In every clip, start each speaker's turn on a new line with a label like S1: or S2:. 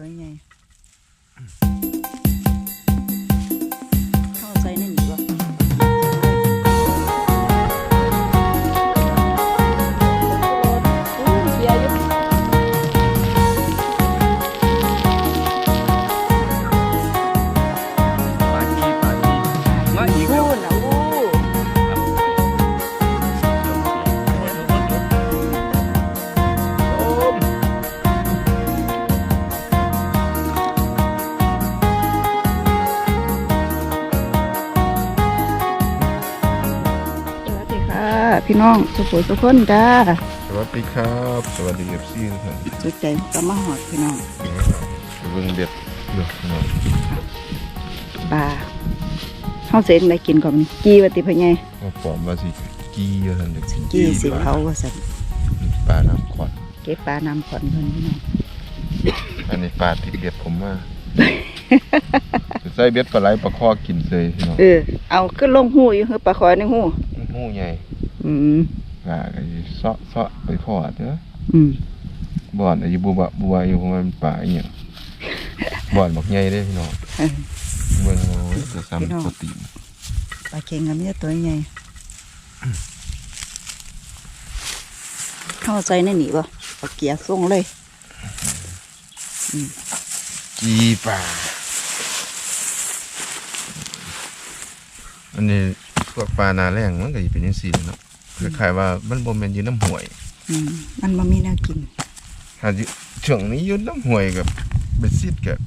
S1: ตัวใหญ่ พี่น้องสุขุสุขคนจ้า
S2: สวัสดีครับ สวัสดีเอฟซีทุกท่าน
S1: สุดใจก็มาหอดพี่น้อง
S2: เบิ่งเด็ดเด้อพี่น้อง
S1: ปลาเฮาเสงได้กินก่อนกีว่าติพ่อใหญ่
S2: มาปลอมว่าสิกี้ว่าท่านเด็ก
S1: กีสิเขาว่าซั่น
S2: ปลาน้ำขวัญ
S1: เก็บปลาน้ำขอนเพิ่นพี่น้อง
S2: อันนี้ปลาติดเบ็ดผมมาใส่เบ็ดปลาไหลปลาคอกินเลยพี่น้อง
S1: เออเอาขึ้นลงหูอยู่คือปลาคอยในหู
S2: หูใหญ่
S1: อืม
S2: ปลาก็สิเซาะเซาะไปพอดเด้อ
S1: อืม
S2: บ่อนอายุบัวบัวอยู่ของมันปลาอีหยังบ่อนบักใหญ่เด้อพี่น้อง
S1: เออ
S2: เบิ่งโอ้ยจะ
S1: พี่น้อง
S2: ซ้ำโปรตีน
S1: ปลาเค็งก็มีแต่ตัวใหญ่เข้าใจในนี่บ่เอาเกียร์ส่งเลย
S2: กี้ปลาอันนี้พวกปลานาแรงมันก็สิเป็นจังซี่เนาะ คล้ายๆว่ามันบ่แม่นอยู่น้ำห้วย
S1: อืมมันบ่มีแนวกิน
S2: ถ้าอยู่ช่วงนี้อยืนน้ำห่วยกับเบ็ดซิดกับ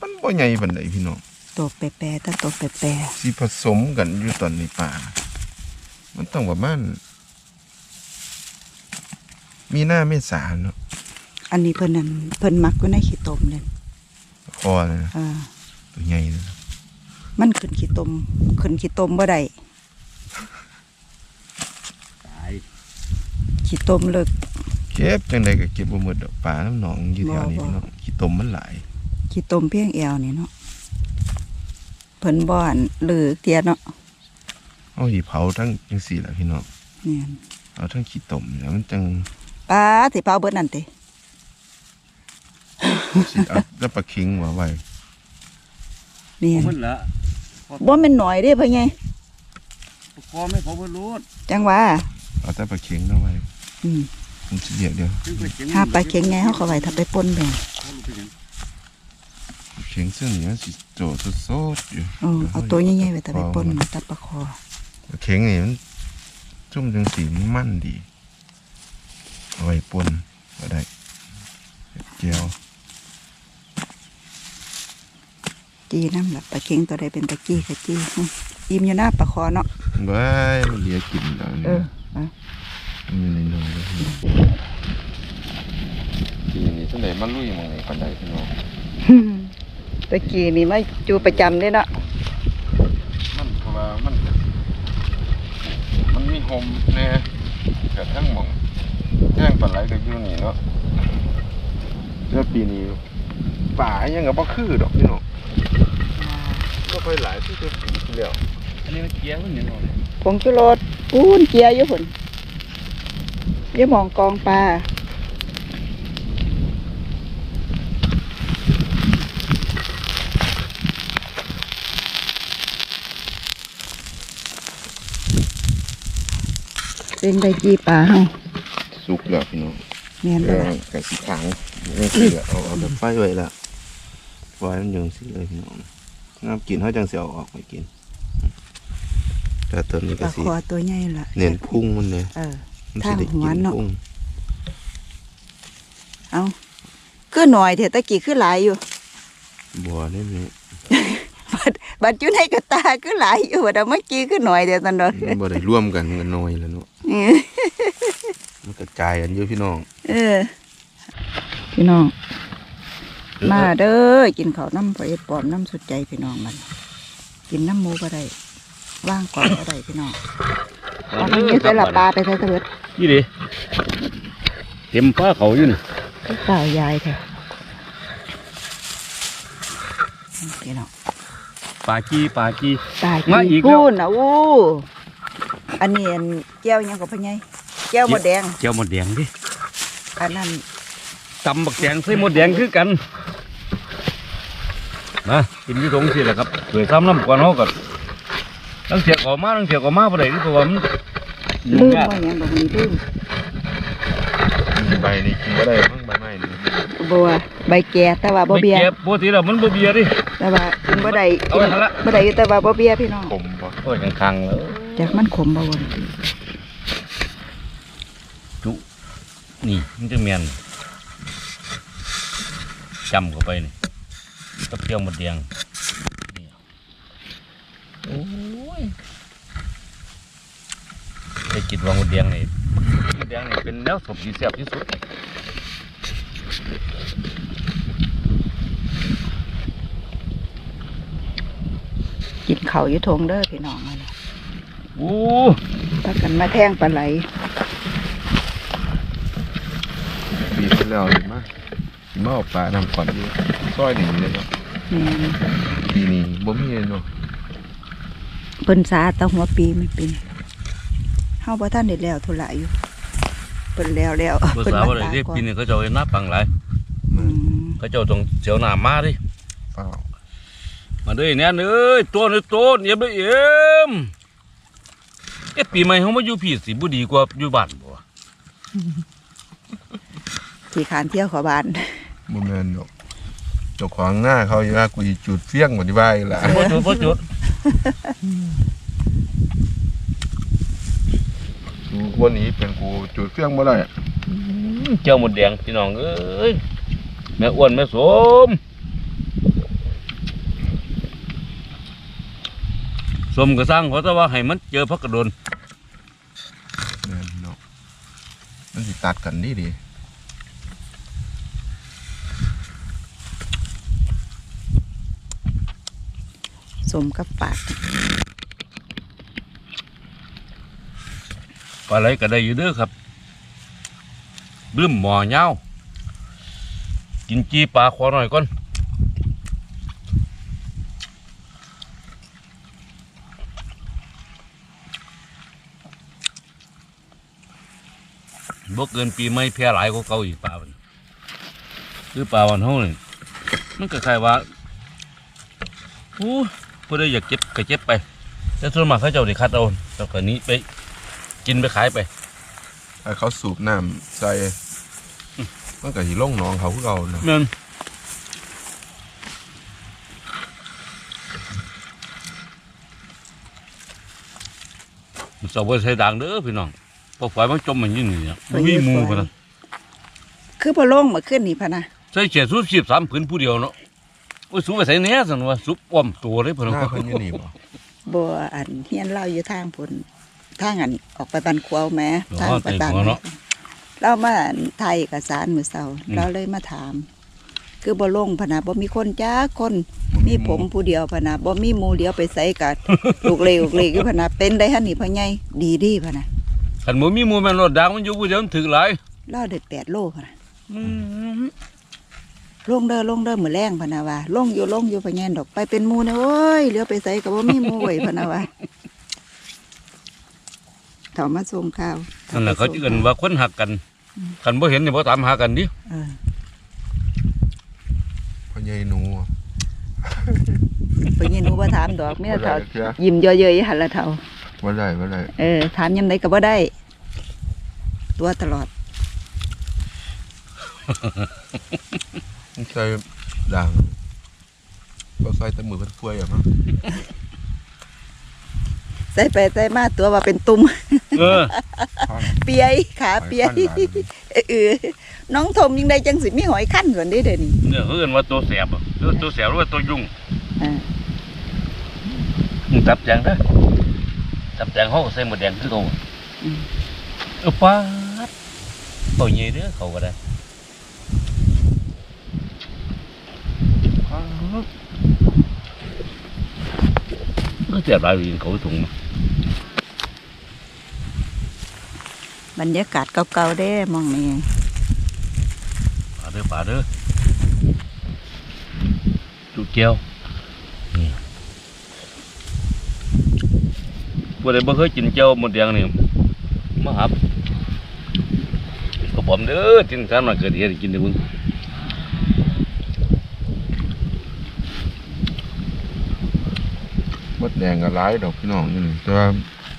S2: มันบ่ใหญ่ปานใดพี่น้อง
S1: ตัวแปรๆแต่ตัวแปร
S2: สิผสมกันอยู่ตอนนี้ป่า มันต้องประมาณมีหน้าเมษาเนาะ
S1: ๆอันนี้เพิ่นนั่นเพิ่นมักอยู่ในขี้ตมเลย
S2: คอเลยนะ
S1: อ่า
S2: ตัวใหญ่เลยนะ
S1: มันขึ้นขี้ตมขึ้นขี้ตมบ่ได้
S3: ตาย
S1: ขี้ตมเลิก
S2: เก็บจังไดก็เก็บบ่หมดดอกปลาน้ำหนองอยู่แถวนี้
S1: บ่บ่
S2: พี่น้องขี้ตมมันหลาย
S1: ขี้ตมเพียงแอวนี่เนาะเพิ่นบ่อนหรือเตียเนาะ
S2: เอาสิเผาทั้งจังซี่ล่ะพี่น้อง
S1: เนี่ย
S2: เอาทั้งขี้ตมแล้วมันจัง
S1: ปลาสิเผาเบิดนั่นติ
S2: สิเอาแล้วปลาคิงว่าไว้
S1: เนี่
S3: พ
S1: ย
S3: อเพิ่นละ
S1: บ่แม่นหน่อยเด้พ่อใหญ่
S3: พอไม่พอเพิ่นรู้
S1: จังว่า
S2: เอาแต่ปลาคิงเอาไว้
S1: อืม
S2: มันสิเดียวเดียว
S3: จึงไปเข็ง
S1: ถ้าปลาเค็งไงเฮาก็ไว้ถ้าไปป่นแบ่ง
S3: เขารู้ไปหยัง
S2: เขียงซึ่งนี่มันสิโจสดๆอยู่
S1: เออเอาตัวใหญ่ๆไว้ถ้าไปป่นตับปลาคอ
S2: เขียงนี่มันจุ่มจังสีมันมันดีเอาไว้ปนก็ได้เจียว
S1: จีน้ำล่ะปลาเค็งตัวใดเป็นตะกี้ก็จีอืมอิ่มอยู่หน้าปลาคอเนาะ
S2: ไว้มันเหลียกินแล้ว
S1: เอ
S2: นี่
S1: อเอา
S2: มันอยู่ในนมเลยทีนี้สันใดมันลุยหมองไหนกันใดพี่น้อง
S1: ตะกี้นี่มาจูประจำเด้เนาะ
S2: มันเพราะว่ามัน มันมีหมแน่กระทั่งหมองแจ้งปลาไหลก็อยู่นี่เนาะเจ้าปีนี้ป่ายังกับบ่คือดอกพี่น้องก็ค่อยหลายที่จะปีที่แล้ว
S3: อันนี้มันเกียร์มันหยังบ่
S1: ผงชูรสปูนเกียร์อยู่พุ่น อย่ามองกองปลาเป็นได้จีปลาเฮา
S2: สุกแล้วพี่น้อง
S1: แม่น
S2: ก็
S1: บ่ล่ะ
S2: กะสิขังนี่คือเอาเอาแบบไฟไว้ละไฟมันยังสิเลยพี่น้องน้ำกินเขาจังสิเอาออกไปกินแต่ตัวนี้
S1: ป
S2: ก็
S1: ลา
S2: สิ
S1: คอตัวใหญ่ล่ะ
S2: เน้นพุ่งมันเลย
S1: เออ
S2: มัน
S1: ทาง
S2: สิได้
S1: หัว
S2: กิน
S1: เนาะ
S2: พุ่ง
S1: เอาคือหน่อยเถอะตะกี้คือหลายอยู่
S2: บัวนี่นี่
S1: บัดบัดอยู่ในกระตาคือหลายอยู่บัดเอาเมื่อกี้คือหน่อยเดียวตันดอก
S2: มันบ่ได้ร่วมกันมันก็น้อยแล้วเนาะ
S1: เออ
S2: มันกระจายกันอยู่พี่น้อง
S1: เออ พี่น้อง มาเด้อกินข้าวน้ำไปปอมน้ำสุดใจพี่น้องมัน กินน้ำหมูก็ได้ว่างก่อนก็ได้พี่น้อง เอาไปยืดใส่ละปลาไปใส่ตะเบิด
S3: นี่ดิเต็มฟ้าเขาอยู่นี่
S1: เก่ายายเถอะพี่น้อง
S3: ปากีปากี
S1: ตาย
S3: มาอีกแล้ว
S1: พูนอะอู้อันนี้อันแก้วหยังกับพ่อใหญ่แก้วหมดแดง
S3: เจียวหมดแดงดิ
S1: อันนั้น
S3: ตำบักแตงใส่หมดแดงคือกันนะกินที่ตรงสิแหละครับเผื่อซ้ำน้ำก่อนเขากัน ตั้งเสียกออกมาตั้งเสียกออกมาพอดีที่ตัวมัน
S1: ลืมว่าหยังดอกนี้ลืม
S2: ใบนี่กินก็ได้มั้งใบไม้นี่
S1: บัวใบแก่แต่ว่าบ่เบีย
S3: ไม่ก็บปกติแล้วมันบ่เบียร์ดิ
S1: แต่ว่ากินบ่ได้
S3: เอาไว้หั่นละ
S1: บ่ได้อยู่แต่ว่าบ่เบียพี่น้อง
S2: ผมบ่
S3: โอ้ยคังๆแล้ว
S1: จากมันขมบ่วน
S3: จุนี่มันจะเมียนจำเข้าไปนี่กับเปรี้ยวหมดแดงนี่โอ้ ยได้กินวางหมดแดงนี่หมดแดงนี่เป็นแนวสมที่แซ่บที่สุด
S1: กินข้าวอยู่ทงเด้อพี่น้องนั่นน่ะ
S3: โอ้
S1: พากันมาแทงปลาไหล
S2: ปีที่แล้วนี่มามาเอาปลานำก่อนอยู่ซอยนี่เลยเนาะ
S1: แม่น
S2: ปีนี้บ่มีเลยเนาะ
S1: เพิ่นสาแตะหัวปีไม่เป็นเฮาบ่ทันได้แล้วธุระอยู่เพิ่นแล้วแล้ว
S3: ภา
S1: เพิ่น
S3: ษา
S1: มา
S3: ว่าอะไร
S1: สา
S3: ที่
S1: ก่อ
S3: ปี
S1: น
S3: นี้เขาเจะเอาหน้าปังหลาย
S1: อืม
S3: เขาเจะต้องเสียวหน้ามาดิ
S2: เปล่า
S3: มาเด้อเนี่ยเอ้ยตัวนี่ตัวเยี่ยมเยี่ยมเอ๊ะปีใหม่เขามาอยู่พี่สิบุดีกว่าอยู่บ้านบ่วะ
S1: ที่ขานเที่ยวเขอบ้าน
S2: บ่แม่นดอกเจ้าของหน้าเขาอยู่ว่ากูสิจุดเฟี้ยงบ่ที่บ้านอีกล่ะ
S3: บ่จุดบ่จุด
S2: กู วันนี้เป็นกูจุดเฟี้ยงบ่ได้
S3: เจ้าหมดแดงพี่น้องเอ้ยแม่อ้วนแม่สมสมก็สร้างเขาแต่ว่าให้มันเจอพักกระโดน
S2: แม่นเนาะมันสิตัดกันดีดี
S1: สมกับปาก
S3: ปลาไหลก็ได้อยู่เด้อครับลืมหมอเหย้ากินจีปลาขอหน่อยก่อนบ่เกินปีไม่แพร่หลายกว่าเก่าอีกปลามันคือปลาวันเฮานี่มันก็คล้ายว่าโอ้ ผู้ใดอยากเจ็บก็เจ็บไปแต่ส่วนมากเขาเจ้าได้คัดเอาแล้วก็หนี้ไปกินไปขายไป
S2: ถ้าเขาสูบน้ำใส่มันก็สิลงหนองเขาคือเก่านะ
S3: เงินสาวใส่ด่างเด้อพี่น้องพอฝ่ายมันจมมันอยิ่งนี่เนี่ยบ่มีหมูพะนะ
S1: คือพอลงมาขึ้นนี่พะนะ
S3: ใส่เฉียดสูบสิบสามผืนผู้เดียวเนาะ โอ้ยสูบไปใส่เนี้ยสันว่าสูบอ้อมตัวเลยพะ
S2: ห
S3: นะ
S2: น้าเพิ่นอยู่นี่บ่
S1: บัวอันเฮียนเล่าอยู่ทางพุ่นทางอันออกไปบันควาวแหม้ทางไปบ้านเรามาไทยเอกสารมื้อเช้าเราเลยมาถาม คือบ่ลงพะนะบ่มีคนจ้าคนมีผมผู้เดียวพะนะบ่มีหมู่เดียวไปใส่กัดลูกเลลูกเลอยู่พะนะเป็นได้หั่นนี่พ่อใหญ่ดีดีพะนะ
S3: ขันหมูมีหมูแม่นรถด่างมันอยู่ผู้เดียวมันถึกหลาย
S1: เล่าได้8โลพะนะ ลงเด้อลงเด้อมื้อแรงพะนะว่าลงอยู่ลงอยู่พ่อใหญ่ดอกไปเป็นหมู่นะโอ้ยเหลือไปใส่ก็บ่มีหมู่ไว้พะนะว่าเฒ่ามาส่งข้าว
S3: นั่นแหละเขาจะเอิ้นว่าคนหักกันขันบ่เห็นนี่บ่ตามหากันดิ
S1: เออ
S2: พ่อใหญ่หนู
S1: ไปยินหนูบ่ถามดอกมีแต่เฒ่า
S2: บ่ได้เทื่อ
S1: ยิ้มเยอะๆหั่นละเฒ่า
S2: บ่ได้บ่ได้
S1: เออถามยามใดก็บ่ได้ ตัวตลอด
S2: มันใส่ด่างบ่ใส่แต่มือเพิ่นป่วยอะมั้ง
S1: ใส่ไปใส่มาตัวว่าเป็นตุ่ม
S3: เออ
S1: เปียยขาเปียยเออน้องทมยังได้จังสิมีหอยขั้นส่วนนี้เด้อนี่
S3: เนี่ยเขาเอิ้นว่าตัวแสบอะหรือตัวแสบหรือว่าตัวยุ่ง
S1: อ่า
S3: มึงจับแจงเด้อจับแจงเขาก็ใส่หมดแดงคือเขา
S1: อืม
S3: เออป้าดตัวใหญ่เด้อเขาก็ได้ เสียบหลายอยู่เขาถุงมา
S1: บรรยากาศเก่าๆเด้มองนี่
S3: ปลาเด้อปลาเด้อจุกเกียวนี่พวกใดบ่เคยกินเจียวหมดแดงนี่มาหับบอมเด้อจินสามมาเกิดเหตุให้กินเด้อมึง
S2: มด แดงกับร้ายดอกพี่น้องนี่นี่แต่ว่า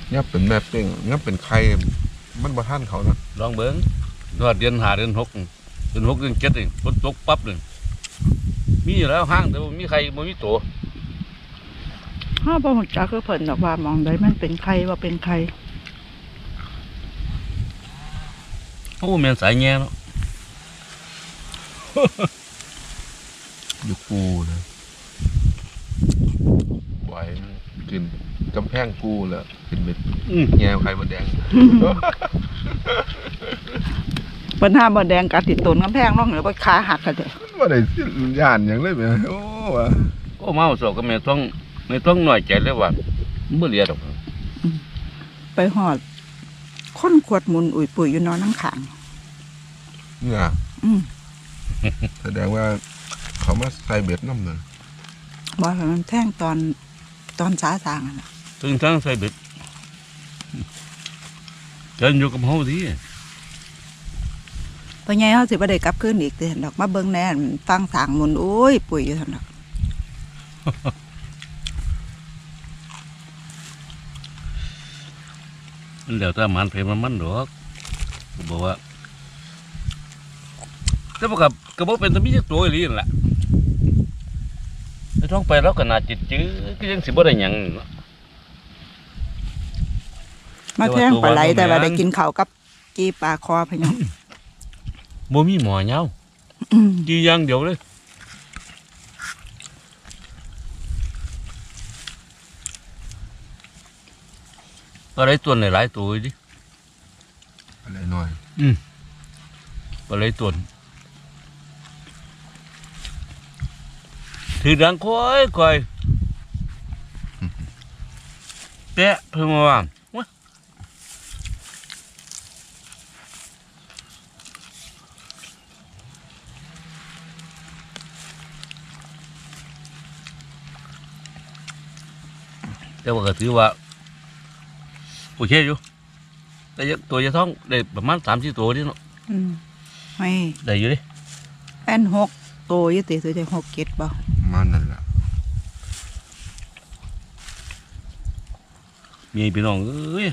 S2: เนี่ยเป็นแม่เป้งเนี่ยเป็นไข่มันบ่ทันเขานะ
S3: ลองเบิ้งยอดเดือนหาเดือนหกเดือนหกเดือนเจ็ดนี่ฝนตกปั๊บเลยมีอยู่แล้วห้างแต่ว่ามีใครบ่มีตัว
S1: ห้าบ่ฮู้จักคือเพิ่นดอกว่ามองได้มันเป็นใครว่าเป็นใคร
S3: โอ้แม่นสายแง่เนาะ
S2: อยู่กูเลย ไหวกินกำแพงกูเลยกินเม็ด
S3: อืม
S2: แง่ไข่มดแดง
S1: เพิ่นห้ามบ่แดงกัดติดต้นกำแพงน้องหรือว่าขาหักกันเด้อ
S2: ว่าได้สิย่านหยังเลยแม่โอ้ว่ะ
S3: โอ้เมาสอกก็แม่ต้องแม่ต้องหน่อยใจเลยว่าบ่เหลียดอก
S1: ไปหอดคนขวดหมุนอุ่ยปุ๋ยอยู่นอนน้ำขัง
S2: เนี่ย
S1: อืม
S2: แสดงว่าเขามาใส่เบ็ดน้ำเลย
S1: บอกให้มันแท่งตอน ตอนสาสางอะนะ
S3: ถึงทั้งใส่เบ็ดเดินอยู่กับเฮาดี
S1: พอไงเขาสิบ่ได้กลับคืนอีกเด้ดอกมาเบิ่งแน่นฟังสางหมุนโอ้ยปุ๋ยอยู่ซั่นดอก
S3: มันแล้วแต่มันเพมันมันดอกบอกว่าแต่บ่กับก็บ่เป็นตะมีจักตัวอีหลีนั่นแหละ แต่ท้องไปแล้วก็น่าจิตจื้อก็ยังสิบ่ได้หยังเนาะ
S1: มาแท่งปลาไหล
S3: แต่
S1: แต่
S3: ว่า
S1: ว่า
S3: ตัว
S1: ได้กินข้าวกับกีปลาคอพะยอง
S3: บ่มีหมอเหยาว
S1: อืม
S3: จีอย่างเดียวเลยปลาไหลตัวไหนหลายตัวอยู่ดิ
S2: อะไรหน่อย
S3: ปลาไหลตัว ถือดังค่อยค่อยแปะเพิ่มมาว่างวะแต่ว่าก็ถือว่าโอเคอยู่ แต่ยังตัวจะท้องได้ประมาณสามสี่ตัวนี่เนาะ
S1: อืมไม่
S3: ได้อยู่ดิ
S1: แอนหกโตอยู่ติตัวจะหกเก็ดบ่
S2: มานั่นแหละ
S3: มีพี่น้องเอ้ย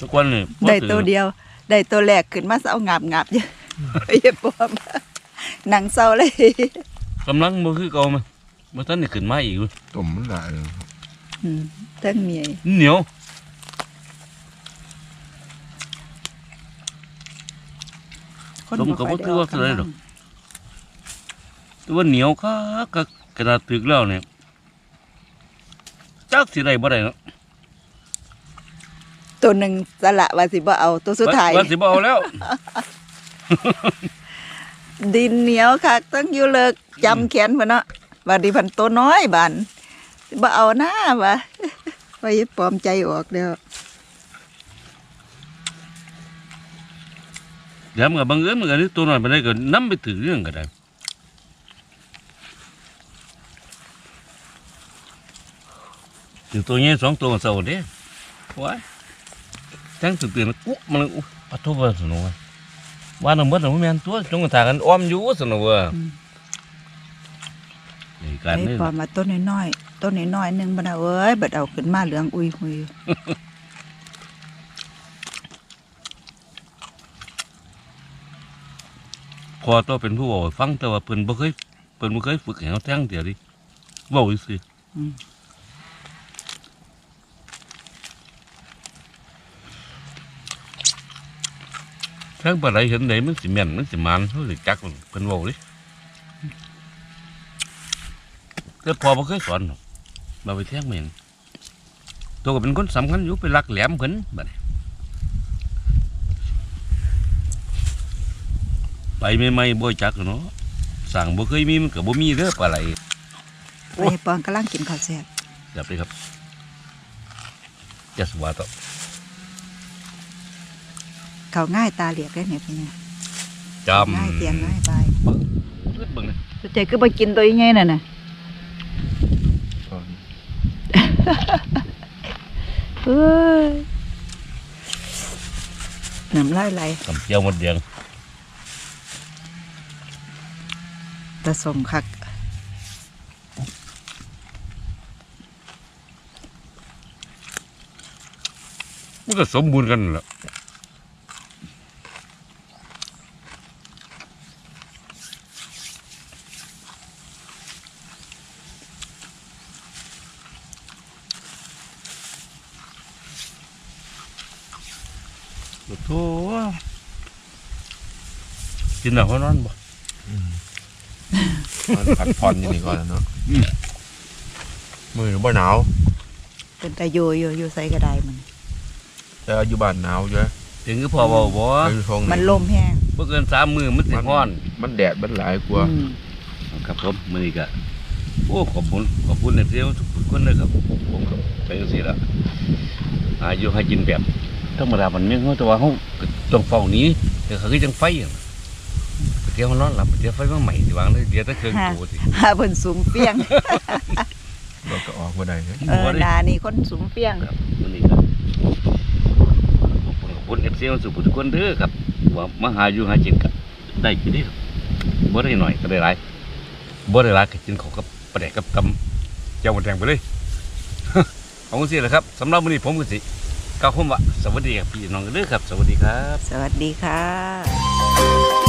S3: ทุกวันนี่
S1: ได้ตัวเดียว ได้ตัวแรกขึ้นมาเศร้างับงับๆอยู่ไอ้ปอมหนังเศร้าเลย
S3: กำลังบ่คือเก่ามันบ่ทันได้ขึ้นมาอีกเว้ย
S2: ต้มมันหลายเลย
S1: อืมทั้งเมีย
S3: เหนียว
S1: คน
S3: ผมก็บ่ถือว่าเท่าไหร่หรอกแต่ว่าเหนียวคักก็ กระดาษถึกแล้วเนี่ยจักสิได้บ่ได้เนาะ
S1: ตัวหนึ่งสละว่าสิบ่เอาตัวสุดท้าย
S3: ว่าสิบ่เอาแล้ว
S1: ดินเหนียวคักต้องอยู่เลิกจำแขนเพิ่นเนาะบาดนีพันตัวน้อยบานสิบ่เอาหน้าว่ะไว้ปลอมใจออกเด้อ
S3: เดี๋ยวมันก็บังเอิญมันก็นี่ตัวน้อยไปได้ก็นํไปถึงเรื่องก็ได้ ถึงตัวใหญ่สองตัวก็เศร้าเด้ว้ายทั้งตื่นตื่นกุ๊กมันอุ๊ยปะทุบสนุกเว้ยว่าน้ำมันมันแม่นตัวจงกระถากันอ้อมอยู่สนุกเว้ย
S1: อืม
S3: นี่การ
S1: ไอ้
S3: นี่
S1: ปลอมมาต้นน้อยๆต้นน้อยๆหนึงบ่น่ะเอ้ยบัดเอาขึ้นมาเหลืองอุยหุย
S3: พอตัวเป็นผู้เว้าให้ฟังแต่ว่าเพิ่นบ่เคยเพิ่นบ่เคยฝึกให้เฮาแท้งเดียวดิเว้าซื่อ
S1: อืม
S3: ท้งปลาไหลเห็นได้มันสิแม่นมันสิมันเฮาสิจักมันเพิ่นเว้าดิแต่พอบ่เคยสอนหรอกมาไปแท้งแม่นตัวก็เป็นคนสำคัญอยู่ไปลักแหลมเพิ่นบัดนี้ไปใหม่ๆบ่จักเนาะสั่งบ่เคยมีมันก็บ่มีเด้อปลาไหล
S1: ไอ้ปอนกำลังกินข้าวแซ่บ
S3: จับเลยครับจะสวัสดิ์ เขา
S1: ง่ายตาเหลียกได้ไหมพี่เนี่ย
S3: จำ
S1: ง่ายเตียงง่ายไป
S3: เลือดเบิ่งเลย
S1: ใจก็มากินตัวยังไงน่ะน่ะเฮ้ยน้ำลายไหล
S3: น้ำเจียวหมดเดียง
S1: ตะสมคัก
S3: มันก็สมบูรณ์กันแหละ โอ้โหกินหนักเขานอนบ่
S2: มันพักผ่อนอยู่นี่ก่อนเนาะมือบ่หนาว
S1: เป็นตะโยโยโยใส่กระไดมัน
S2: แต่อยู่บ้านหนาวเยอะ
S3: ถึงคือพอเบาบ่
S2: ไปอยู่ทง
S1: มันลมแห้ง
S3: เมื่อเกินสามมือมันสิห้อน
S2: มันแดดมันหลายกว่า
S1: อืม
S3: ครับผมมือนี้ก็โอ้ขอบคุณขอบคุณในเที่ยวทุกคนเลยครับผมก็ไปจังซี่ละอายุให้กินแบบ ธรรมดามันเมี่ยงเขาแต่ว่าเขาก็ต้องเฝ้าหนี้แต่เขาคือจังไฟอย่างไปเที่ยวเขานอนหลับไปเที่ยวไฟมาใหม่สิวางเลยเดี๋ยวถ้าเครื่องโตสิ
S1: หาเพิ่นสูงเปียง
S2: เราก็ออกมาได้นะ
S1: เออนานี่คนสูงเปียง
S3: ครับมือนี้ก็ขอบคุณขอบคุณเอฟซีมาสู่ทุกคนเด้อครับว่ามาหาอยู่หากินก็ได้กินนี่ครับบ่ได้หน่อยก็ได้หลายบ่ได้หลายก็กินเขาวกับปลาแดกกับตำเจ้าหมดแดงไปเลยเอาสิแหละครับสำหรับวันนี้ผมก็สิ กล่าวคำว่าสวัสดีครับพี่น้องเด้อครับ สวัสดีครับ
S1: สวัสดีค่ะ